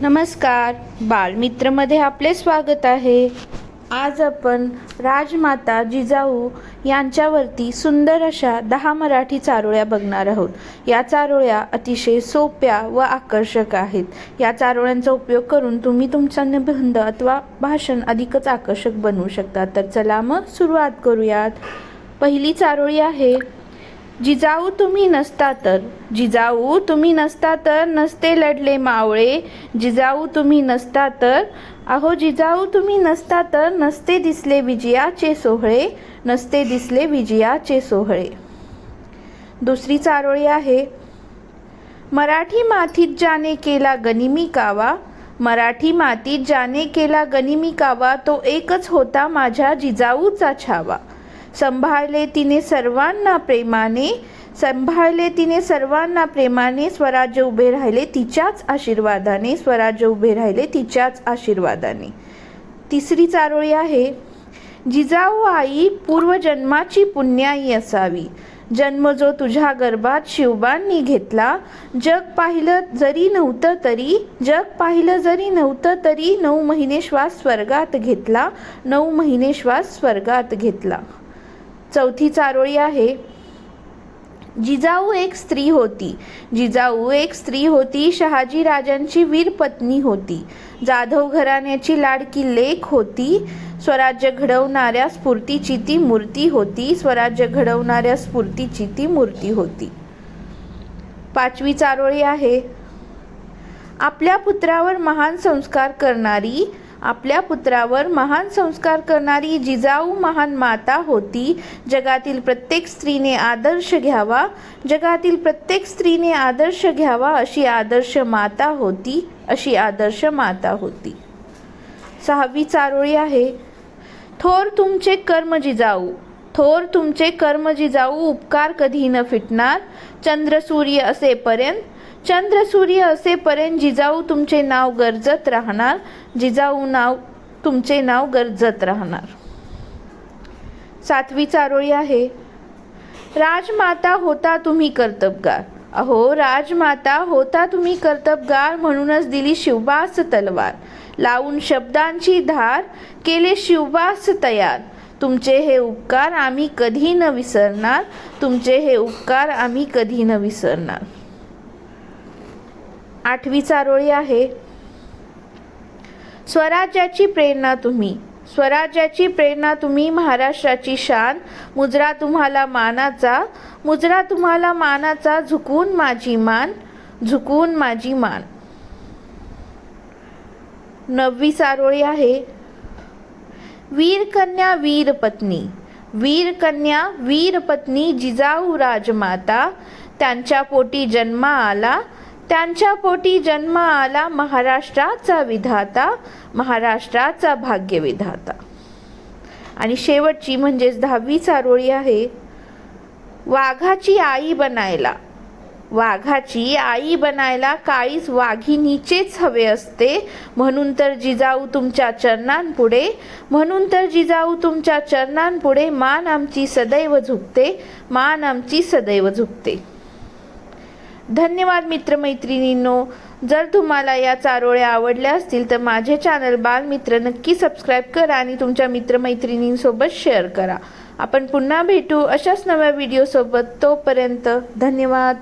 नमस्कार. बालमित्रमध्ये आपले स्वागत आहे. आज आपण राजमाता जिजाऊ यांच्यावरती सुंदर अशा दहा मराठी चारोळ्या बघणार आहोत. या चारोळ्या अतिशय सोप्या व आकर्षक आहेत. या चारोळ्यांचा उपयोग करून तुम्ही तुमचा निबंध अथवा भाषण अधिकच आकर्षक बनवू शकता. तर चला मग सुरुवात करूयात. पहिली चारोळी आहे जिजाऊ तुम्ही नसता तर. जिजाऊ तुम्ही नसता तर नसते लढले मावळे. जिजाऊ तुम्ही नसता तर. अहो जिजाऊ तुम्ही नसता तर नसते दिसले विजयाचे सोहळे. नसते दिसले विजयाचे सोहळे. दुसरी चारोळी आहे. मराठी मातीत ज्याने केला गनिमी कावा. मराठी मातीत ज्याने केला गनिमी कावा तो एकच होता माझ्या जिजाऊचा छावा. संभाळले तिने सर्वांना प्रेमाने संभाळले तिने सर्वांना प्रेमाने स्वराज्य उभे राहिले तिच्याच आशीर्वादाने स्वराज्य उभे राहिले तिच्याच आशीर्वादाने. तिसरी चारोळी आहे जिजाऊ आई पूर्वजन्माची पुण्याई असावी. जन्म जो तुझ्या गर्भात शिवबांनी घेतला जग पाहिलं जरी नव्हतं तरी जग पाहिलं जरी नव्हतं तरी नऊ महिने श्वास स्वर्गात घेतला नऊ महिने श्वास स्वर्गात घेतला. चौथी चारोळी आहे. जिजाऊ एक स्त्री होती. जिजाऊ एक स्त्री होती. शहाजी राजांची वीर पत्नी होती. जाधव घराण्याची लाडकी लेख होती. स्वराज्य घडवणाऱ्या स्फूर्तीची ती मूर्ती होती. स्वराज्य घडवणाऱ्या स्फूर्तीची ती मूर्ती होती. पाचवी चारोळी आहे. आपल्या पुत्रावर महान संस्कार करणारी आपल्या पुत्रावर महान संस्कार करणारी जिजाऊ महान माता होती. जगातील प्रत्येक स्त्रीने आदर्श घ्यावा. जगातील प्रत्येक स्त्रीने आदर्श घ्यावा अशी आदर्श माता होती अशी आदर्श माता होती. सहावी चारोळी आहे. थोर तुमचे कर्म जिजाऊ. थोर तुमचे कर्म जिजाऊ उपकार कधी न फिटणार. चंद्र सूर्य असेपर्यंत चंद्र सूर्य असेपर्यंत जिजाऊ तुमचे नाव गरजत राहणार. जिजाऊ नाव तुमचे नाव गरजत राहणार. सातवी चारोळी आहे. राजमाता होता तुम्ही कर्तबगार. अहो राजमाता होता तुम्ही कर्तबगार म्हणूनच दिली शिवबास तलवार. लावून शब्दांची धार केले शिवबास तयार. तुमचे हे उपकार आम्ही कधी न विसरणार. तुमचे हे उपकार आम्ही कधी न विसरणार. आठवी चारोळी आहे. स्वराज्याची प्रेरणा तुम्ही. स्वराज्याची प्रेरणा तुम्ही महाराष्ट्राची शान. मुजरा तुम्हाला मानाचा. मुजरा तुम्हाला मानाचा झुकून माझी मान. झुकून माझी मान. नववी चारोळी आहे. वीर कन्या वीर पत्नी. वीर कन्या वीर पत्नी जिजाऊ राजमाता. त्यांच्या पोटी जन्म आला. त्यांच्या पोटी जन्म आला महाराष्ट्राचा विधाता महाराष्ट्राचा भाग्यविधाता. आणि शेवटची म्हणजेच दहावी चारोळी आहे वाघाची आई बनायला. वाघाची आई बनायला काळीच वाघिणीचेच हवे असते. म्हणून तर जिजाऊ तुमच्या चरणांपुढे म्हणून तर जिजाऊ तुमच्या चरणांपुढे मान आमची सदैव झुकते मान आमची सदैव झुकते. धन्यवाद मित्रमैत्रिणींनो. जर तुम्हाला या चारोळ्या आवडल्या असतील तर माझे चॅनल बालमित्र नक्की सबस्क्राईब करा आणि तुमच्या मित्रमैत्रिणींसोबत शेअर करा. आपण पुन्हा भेटू अशाच नव्या व्हिडिओसोबत तोपर्यंत धन्यवाद.